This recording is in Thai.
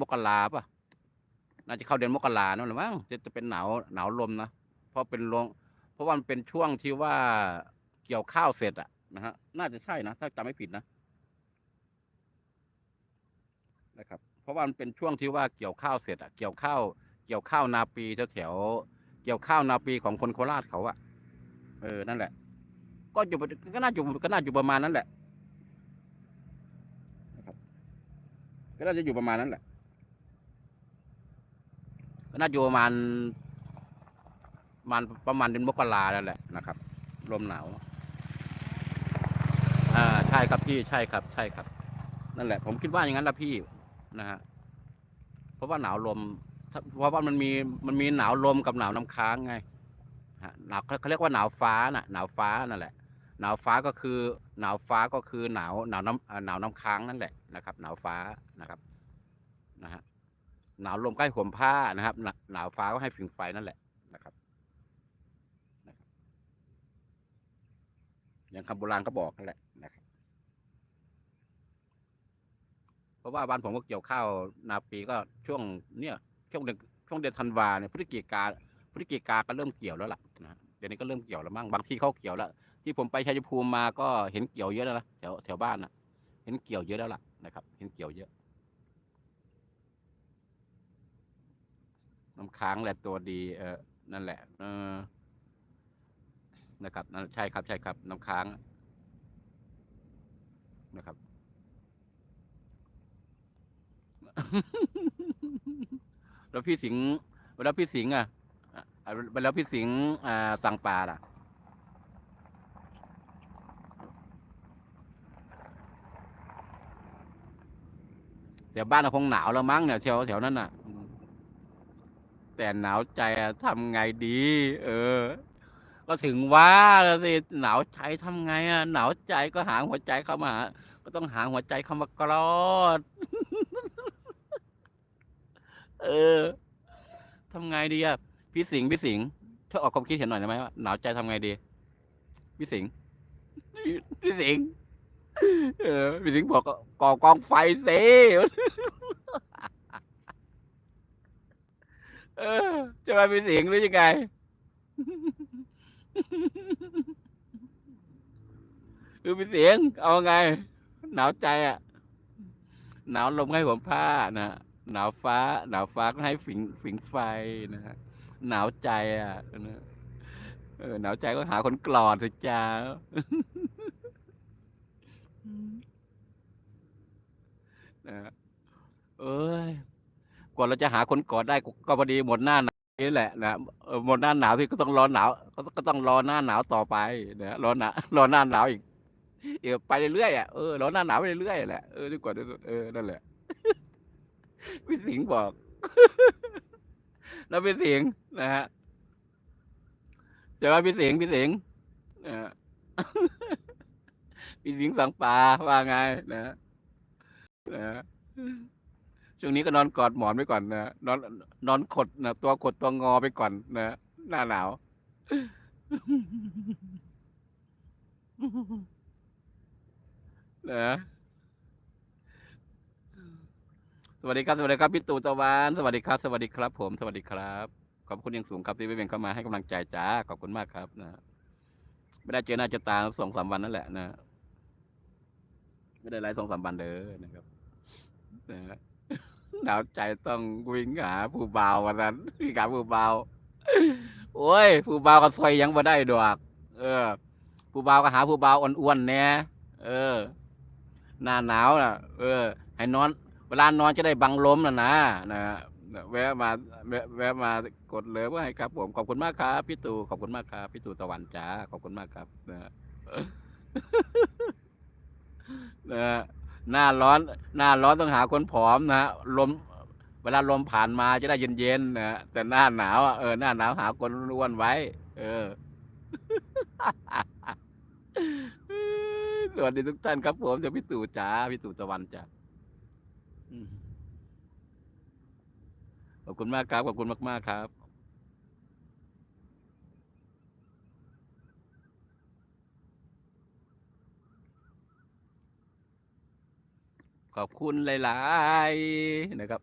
มกราป่ะ น่าจะเข้าเดือนมกรานั่นแหละมั้งจะจะเป็นหนาวหนาวลมนะ เพราะเป็นลมเพราะว่ามันเป็นช่วงที่ว่าเกี่ยวข้าวเสร็จอะนะฮะ น่าจะใช่นะ ถ้าจำไม่ผิดนะ นะครับ เพราะว่ามันเป็นช่วงที่ว่าเกี่ยวข้าวเสร็จอะเกี่ยวข้าว เกี่ยวข้าวนาปีแถวแถวๆเกี่ยวข้าวนาปีของคนโคราชเขาอะเออ นั่นแหละ ก็อยู่ก็น่าอยู่ก็น่าอยู่ประมาณนั้นแหละ นะครับ ก็น่าจะอยู่ประมาณนั้นแหละ น่าอยู่ประมาณประมาณประมาณเดือนมกราแล้วแหละนะครับลมหนาวอ่าใช่ครับพี่ใช่ครับ ใช่ครับ นั่นแหละ ผมคิดว่าอย่างนั้นละพี่นะฮะเพราะว่าหนาวลมเพราะว่ามันมีมันมีหนาวลมกับหนาวน้ำค้างไงฮะหนาวเขาเรียกว่าหนาวฟ้าน่ะหนาวฟ้านั่นแหละ หนาวฟ้าก็คือ หนาวฟ้าก็คือหนาวหนาวน้ำหนาวน้ำค้างนั่นแหละนะครับ หนาวฟ้านะครับนะฮะ หนาวลมใกล้ห่มผ้านะครับ หนาวฟ้าก็ให้ผิงไฟนั่นแหละนะครับนะครับอย่างคำโบราณก็บอกนั่นแหละนะครับเพราะว่าบ้านผมก็เกี่ยวข้าวนาปีก็ช่วงเนี่ยช่วงเดือนช่วงเดือนธันวาเนี่ยพฤศจิกาพฤศจิกาก็เริ่มเกี่ยวแล้วล่ะนะเดี๋ยวนี้ก็เริ่มเกี่ยวแล้วมั้งบางที่เขาเกี่ยวแล้ว ที่ผมไปชัยภูมิมาก็เห็นเกี่ยวเยอะแล้วนะแถวแถวบ้านนะเห็นเกี่ยวเยอะแล้วล่ะนะครับ เห็นเกี่ยวเยอะ น้ำค้างแหละตัวดี เออนั่นแหละ เออ นะครับนั่นใช่ครับใช่ครับ น้ำค้างนะครับ แล้วพี่สิงห์เวลาพี่สิงห์อะอะอะเวลาพี่สิงห์อ่าสั่งปลาล่ะเดี๋ยวบ้านเราคงหนาวแล้วมั้งเนี่ยแถวแถวนั้นน่ะ แต่หนาวใจอะทำไงดี เออ ก็ถึงว่าแล้วสิหนาวใจทำไงอะหนาวใจก็หาหัวใจเข้ามา ก็ต้องหาหัวใจเข้ามากรอด เออทำไงดีอะพี่สิงห์พี่สิงห์ช่วยออกความคิดเห็นหน่อยได้ไหมว่าหนาวใจทำไงดี พี่สิงห์พี่สิงห์เออพี่สิงห์บอกก่อกองไฟเเออ จะมาพี่สิงห์หรือยังไง คือพี่เสียง เอาไง หนาวใจอะ หนาวลมให้ผมผ้านะหนาวฟ้า หนาวฟ้าก็ให้ฝิงฝิงไฟนะฮะหนาวใจอะนะเออหนาวใจก็หาคนกลอดเถอะจ้านะฮะเอ้ย กว่าเราจะหาคนกอดได้ก็พอดีหมดหน้าหนาวนี่แหละนะหมดหน้าหนาวที่ก็ต้องรอหนาวก็ต้องรอหน้าหนาวต่อไปนะรอหนาวรอหน้าหนาวอีกเออไปเรื่อยๆอะเออรอหน้าหนาวไปเรื่อยๆแหละเออดีกว่าเออนั่นแหละพี่สิงห์บอกแล้วพี่สิงห์นะฮะจะว่าพี่สิงห์พี่สิงห์นะพี่สิงห์สังปลาว่าไงนะนะ ช่วงนี้ก็นอนกอดหมอนไว้ก่อนนะนอนนอนขดนะตัวขดตัวงอไปก่อนนะหน้าหนาวนะสวัสดีครับสวัสดีครับพี่ตู่ตะวันสวัสดีครับ สวัสดีครับ ผมสวัสดีครับ ขอบคุณยังสูงครับที่ไปเป็นเข้ามาให้กำลังใจจ้าขอบคุณมากครับนะไม่ได้เจอหน้าเจอตาสองสามวันนั่นแหละนะไม่ได้ไลฟ์สองสามวันเด้อนะครับนะฮะ หนาวใจต้องวิ่งหาผู้เบาววันนั้นวิ่งหาผู้เบาวโอ้ย ผู้เบาวก็ซอยยังมาได้ดอกเออ ผู้เบาวก็หาผู้เบาวอ้วนๆเนี่ยเออ หน้าหนาวน่ะ เออ ให้นอน เวลานอนจะได้บังลมนะนะนะแวะมาแวะมากดเลยว่าให้ครับ ผมขอบคุณมากครับพี่ตู่ขอบคุณมากครับพี่ตู่ตะวันจ้าขอบคุณมากครับนะนะ หน้าร้อน หน้าร้อนต้องหาคนผอมนะฮะลมเวลาลมผ่านมาจะได้เย็นๆนะ แต่หน้าหนาวอะเออหน้าหนาวหาคนอ้วนไว้ เออสวัสดีทุกท่านครับผมจากพี่ตู่จ้าพี่ตู่ตะวันจ้าขอบคุณมากครับ ขอบคุณมาก ๆ ครับ ขอบคุณหลาย ๆ นะครับ